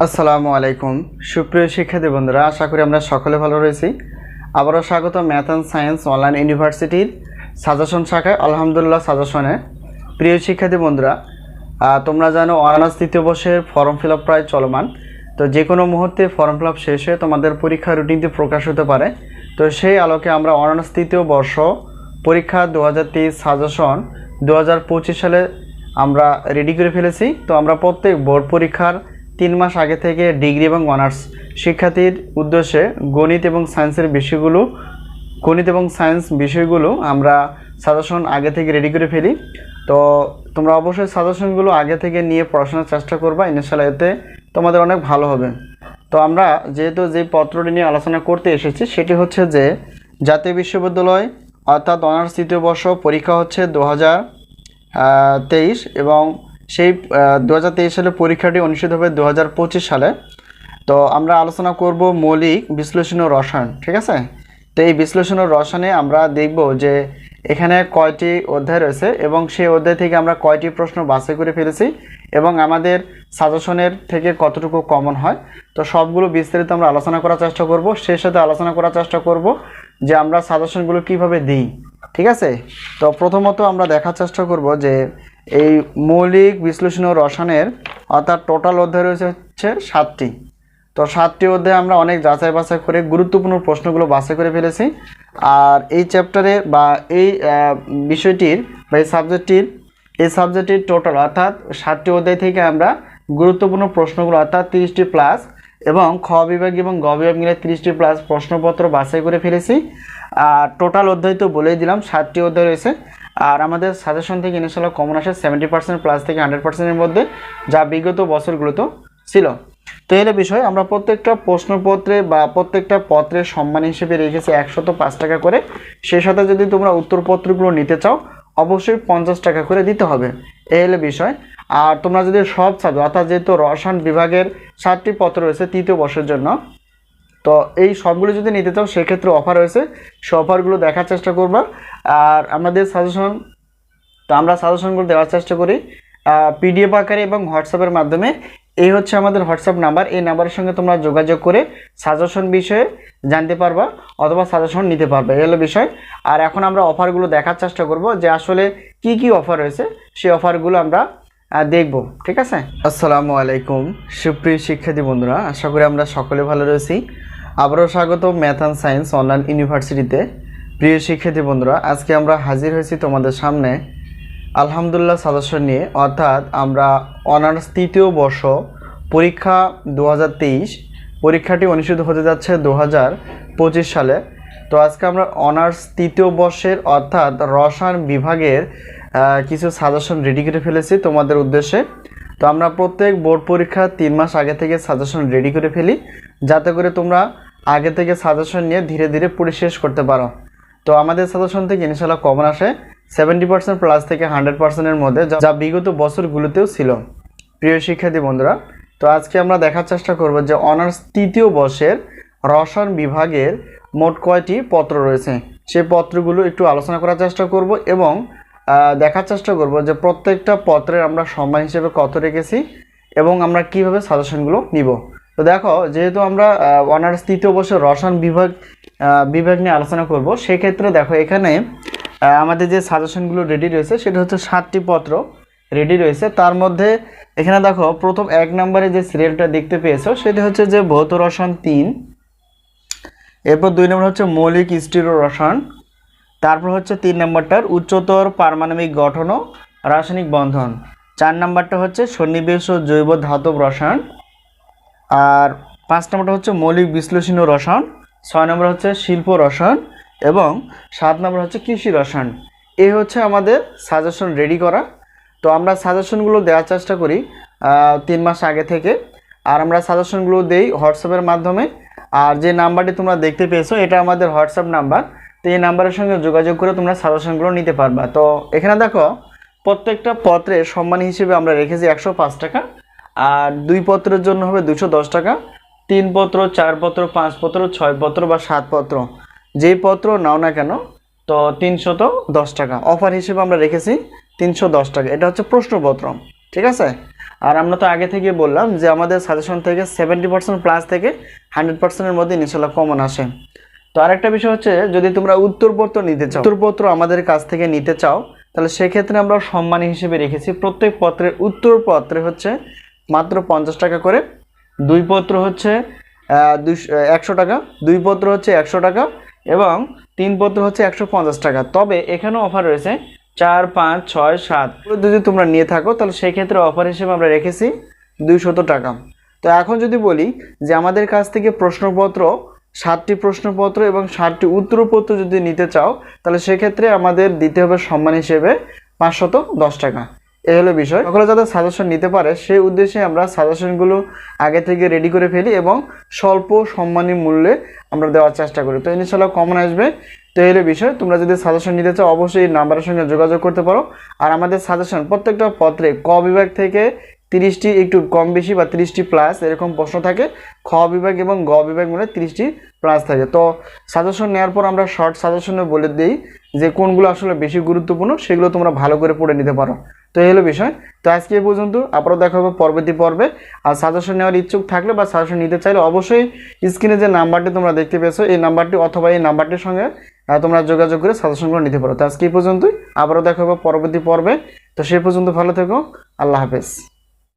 আসসালামু আলাইকুম। সুপ্রিয় শিক্ষার্থী বন্ধুরা, আশা করি আমরা সকলে ভালো রয়েছি। আবারও স্বাগত ম্যাথ অ্যান্ড সায়েন্স অনলাইন ইউনিভার্সিটির সাজেশন শাখায়, আলহামদুলিল্লাহ সাজেশনে। প্রিয় শিক্ষার্থী বন্ধুরা তোমরা জানো অনার্স তৃতীয় বর্ষের ফর্ম ফিল আপ প্রায় চলমান। তো যে কোনো মুহূর্তে ফর্ম ফিল আপ শেষ হয়ে তোমাদের পরীক্ষা রুটিনটি প্রকাশ হতে পারে। তো সেই আলোকে আমরা অনার্স তৃতীয় বর্ষ পরীক্ষা দু হাজার তেইশ সাজেশন দু হাজার পঁচিশ সালে আমরা রেডি করে ফেলেছি। তো আমরা প্রত্যেক বোর্ড পরীক্ষার তিন মাস আগে থেকে ডিগ্রি এবং অনার্স শিক্ষার্থীর উদ্দেশ্যে গণিত এবং সায়েন্সের বিষয়গুলো, গণিত এবং সায়েন্স বিষয়গুলো আমরা সাজেশন আগে থেকে রেডি করে ফেলি। তো তোমরা অবশ্যই সাজেশনগুলো আগে থেকে নিয়ে পড়াশোনার চেষ্টা করবা ইনশাল্লাহ এতে তোমাদের অনেক ভালো হবে। তো আমরা যেহেতু যে পত্রটি নিয়ে আলোচনা করতে এসেছি, সেটি হচ্ছে যে জাতীয় বিশ্ববিদ্যালয় অর্থাৎ অনার্স তৃতীয় বর্ষ পরীক্ষা হচ্ছে দু তেইশ এবং সেই দু হাজার তেইশ সালে পরীক্ষাটি অনুষ্ঠিত হবে দু হাজার পঁচিশ সালে। তো আমরা আলোচনা করব মৌলিক বিশ্লেষণ ও রসায়ন, ঠিক আছে? তো এই বিশ্লেষণ ও রসায়নে আমরা দেখব যে এখানে কয়টি অধ্যায় রয়েছে এবং সেই অধ্যায় থেকে আমরা কয়টি প্রশ্ন বাছাই করে ফেলেছি এবং আমাদের সাজেশনের থেকে কতটুকু কমন হয়। তো সবগুলো বিস্তারিত আমরা আলোচনা করার চেষ্টা করব, সেই সাথে আলোচনা করার চেষ্টা করব যে আমরা সাজেশনগুলো কীভাবে দিই, ঠিক আছে? তো প্রথমত আমরা দেখার চেষ্টা করব যে এই মৌলিক বিশ্লেষণ ও রসায়নের অর্থাৎ টোটাল অধ্যায় রয়েছে হচ্ছে সাতটি। তো সাতটি অধ্যায়ে আমরা অনেক যাচাই বাছাই করে গুরুত্বপূর্ণ প্রশ্নগুলো বাছাই করে ফেলেছি। আর এই চ্যাপ্টারে বা এই বিষয়টির বা এই সাবজেক্টটির এই সাবজেক্টটির টোটাল অর্থাৎ সাতটি অধ্যায় থেকে আমরা গুরুত্বপূর্ণ প্রশ্নগুলো অর্থাৎ তিরিশটি প্লাস এবং খ বিভাগ এবং গ বিভাগ মিলে তিরিশটি প্লাস প্রশ্নপত্র বাছাই করে ফেলেছি। আর টোটাল অধ্যায় তো বলেই দিলাম, সাতটি অধ্যায় রয়েছে। আর আমাদের সাজেশন থেকে ইনশাল্লাহ কমন আসে সেভেন্টি পার্সেন্ট প্লাস থেকে হান্ড্রেড পার্সেন্টের মধ্যে যা বিগত বছরগুলোতেও ছিল। তো এর বিষয় আমরা প্রত্যেকটা প্রশ্নপত্রে বা প্রত্যেকটা পত্রের সম্মান হিসেবে রেখেছি একশত পাঁচ টাকা করে। সেই সাথে যদি তোমরা উত্তরপত্রগুলো নিতে চাও, অবশ্যই পঞ্চাশ টাকা করে দিতে হবে। এই হলো বিষয়। আর তোমরা যদি সব সাবজেক্ট অর্থাৎ যেহেতু রসায়ন বিভাগের সাতটি পত্র রয়েছে তৃতীয় বর্ষের জন্য তো এই সবগুলো যদি নিতে চাও, সেক্ষেত্রে অফার রয়েছে। সে অফারগুলো দেখার চেষ্টা করবা। আর আমাদের সাজেশন তো আমরা সাজেশনগুলো দেওয়ার চেষ্টা করি। পিডিএফ আকারে এবং হোয়াটসঅ্যাপের মাধ্যমে। এই হচ্ছে আমাদের হোয়াটসঅ্যাপ নাম্বার এই নাম্বারের সঙ্গে তোমরা যোগাযোগ করে সাজেশন বিষয়ে জানতে পারবা অথবা সাজেশন নিতে পারবে। এই হলো বিষয়। আর এখন আমরা অফারগুলো দেখার চেষ্টা করব যে আসলে কি কি অফার রয়েছে। সেই অফারগুলো আমরা দেখব। ঠিক আছে? আসসালামু আলাইকুম। সুপ্রিয় শিক্ষার্থী বন্ধুরা, আশা করি আমরা সকলে ভালো রয়েছি। আবারও স্বাগত ম্যাথ অ্যান্ড সায়েন্স অনলাইন ইউনিভার্সিটিতে। প্রিয় শিক্ষার্থী বন্ধুরা, আজকে আমরা হাজির হয়েছি তোমাদের সামনে আলহামদুলিল্লাহ সাজেশন নিয়ে। অর্থাৎ আমরা অনার্স তৃতীয় বর্ষ পরীক্ষা দু হাজার তেইশ, পরীক্ষাটি অনুষ্ঠিত হতে যাচ্ছে দু সালে। তো আজকে আমরা অনার্স তৃতীয় বর্ষের অর্থাৎ রসায়ন বিভাগের কিছু সাজেশন রেডি করে ফেলেছি তোমাদের উদ্দেশ্যে। তো আমরা প্রত্যেক বোর্ড পরীক্ষা তিন মাস আগে থেকে সাজেশন রেডি করে ফেলি। যাতে করে তোমরা আগে থেকে সাজেশন নিয়ে ধীরে ধীরে পড়ে শেষ করতে পারো। তো আমাদের সাজেশন থেকে ইনশাল্লাহ কমন আসে। সেভেন্টি পার্সেন্ট প্লাস থেকে হান্ড্রেড পার্সেন্টের মধ্যে যা- বিগত বছরগুলোতেও ছিল। প্রিয় শিক্ষার্থী বন্ধুরা, তো আজকে আমরা দেখার চেষ্টা করব যে অনার্স তৃতীয় বর্ষের রসায়ন বিভাগের মোট কয়টি পত্র রয়েছে। সেই পত্রগুলো একটু আলোচনা করার চেষ্টা করব এবং দেখার চেষ্টা করব যে প্রত্যেকটা পত্রের আমরা সম্মান হিসেবে কত রেখেছি এবং আমরা কীভাবে সাজেশনগুলো নিব। দেখো, যেহেতু আমরা অনার্স তৃতীয় বর্ষের রসায়ন বিভাগ বিভাগ নিয়ে আলোচনা করব, সেক্ষেত্রে দেখো এখানে আমাদের যে সাজেশনগুলো রেডি রয়েছে, সেটা হচ্ছে সাতটি পত্র রেডি রয়েছে। তার মধ্যে এখানে দেখো, প্রথম এক নম্বরে যে সিরিয়ালটা দেখতে পেয়েছ, সেটা হচ্ছে যে ভৌত রসায়ন তিন, এরপর দুই নম্বর হচ্ছে মৌলিক স্টিরো রসায়ন, তারপর হচ্ছে তিন নম্বরটার উচ্চতর পারমাণবিক গঠন ও রাসায়নিক বন্ধন, চার নম্বরটা হচ্ছে সন্নিবেশ ও জৈব ধাতব রসায়ন আর পাঁচ নম্বরটা হচ্ছে মৌলিক বিশ্লেষণ ও রসায়ন, ছয় নম্বর হচ্ছে শিল্প রসায়ন, এবং সাত নম্বর হচ্ছে কৃষি রসায়ন। এই হচ্ছে আমাদের সাজেশন রেডি করা। তো আমরা সাজেশনগুলো দেওয়ার চেষ্টা করি তিন মাস আগে থেকে। আর আমরা সাজেশনগুলো দেই হোয়াটসঅ্যাপের মাধ্যমে। আর যে নাম্বারটি তোমরা দেখতে পেয়েছ, এটা আমাদের হোয়াটসঅ্যাপ নাম্বার তো এই নাম্বারের সঙ্গে যোগাযোগ করে তোমরা সাজেশনগুলো নিতে পারবা। তো এখানে দেখো, প্রত্যেকটা পত্রে সম্মান হিসেবে আমরা রেখেছি একশো পাঁচ টাকা। আর দুই পত্রের জন্য হবে দুশো দশ টাকা। তিন পত্র, চার পত্র, পাঁচ পত্র, ছয় পত্র বা সাত পত্র। যেই পত্র নাও না কেন, তো তিনশত দশ টাকা। অফার হিসেবে আমরা রেখেছি তিনশো দশ টাকা। এটা হচ্ছে প্রশ্নপত্র, ঠিক আছে? আর আমরা তো আগে থেকে বললাম যে আমাদের সাজেশন থেকে সেভেন্টি পার্সেন্ট প্লাস থেকে হান্ড্রেড পার্সেন্টের মধ্যে ইনশাল্লাহ কমন আসে। তো আরেকটা বিষয় হচ্ছে, যদি তোমরা উত্তরপত্র নিতে চাও উত্তরপত্র আমাদের কাছ থেকে নিতে চাও, তাহলে সেক্ষেত্রে আমরা সম্মানী হিসেবে রেখেছি প্রত্যেক পত্রের উত্তরপত্রে হচ্ছে মাত্র পঞ্চাশ টাকা করে। দুই পত্র হচ্ছে একশো টাকা, দুই পত্র হচ্ছে একশো টাকা এবং তিন পত্র হচ্ছে একশো পঞ্চাশ টাকা। তবে এখানেও অফার রয়েছে চার, পাঁচ, ছয়, সাত। যদি তোমরা নিয়ে থাকো, তাহলে সেই ক্ষেত্রে অফার হিসেবে আমরা রেখেছি দুইশত টাকা। তো এখন যদি বলি যে আমাদের কাছ থেকে প্রশ্নপত্র, সাতটি প্রশ্নপত্র এবং ষাটটি উত্তরপত্র যদি নিতে চাও, তাহলে সেক্ষেত্রে আমাদের দিতে হবে সম্মান হিসেবে পাঁচশত দশ টাকা। এই হলো বিষয়। সকলে যাতে সাজেশন নিতে পারে, সেই উদ্দেশ্যে আমরা সাজেশনগুলো আগে থেকে রেডি করে ফেলি এবং স্বল্প সম্মানী মূল্যে আমরা দেওয়ার চেষ্টা করি। তো ইনশাল্লাহ কমন আসবে। তো এই হলো বিষয়। তোমরা যদি সাজেশন নিতে চাও, অবশ্যই নাম্বারের সঙ্গে যোগাযোগ করতে পারো। আর আমাদের সাজেশন প্রত্যেকটা পত্রে ক বিভাগ থেকে তিরিশটি একটু কম বেশি বা তিরিশটি প্লাস এরকম প্রশ্ন থাকে। খ বিভাগ এবং গ বিভাগ মিলে তিরিশটি প্লাস থাকে। তো সাজেশন নেওয়ার পর আমরা শর্ট সাজেশনে বলে দিই। যে কোনগুলো আসলে বেশি গুরুত্বপূর্ণ সেগুলো তোমরা ভালো করে পড়ে নিতে পারো। তো এই হলো বিষয়। তো আজকে এই পর্যন্ত, আবারও দেখা হবে পরবর্তী পর্বে। আর সাজেশন নেওয়ার ইচ্ছুক থাকলে বা সাজেশন নিতে চাইলে অবশ্যই স্ক্রিনে যে নাম্বারটি তোমরা দেখতে পেয়েছ, এই নাম্বারটি অথবা এই নাম্বারটির সঙ্গে তোমরা যোগাযোগ করে সাজেশনগুলো নিতে পারো। তো আজকে এই পর্যন্তই, আবারও দেখা হবে পরবর্তী পর্বে। তো সেই পর্যন্ত ভালো থেকো। আল্লাহ হাফেজ।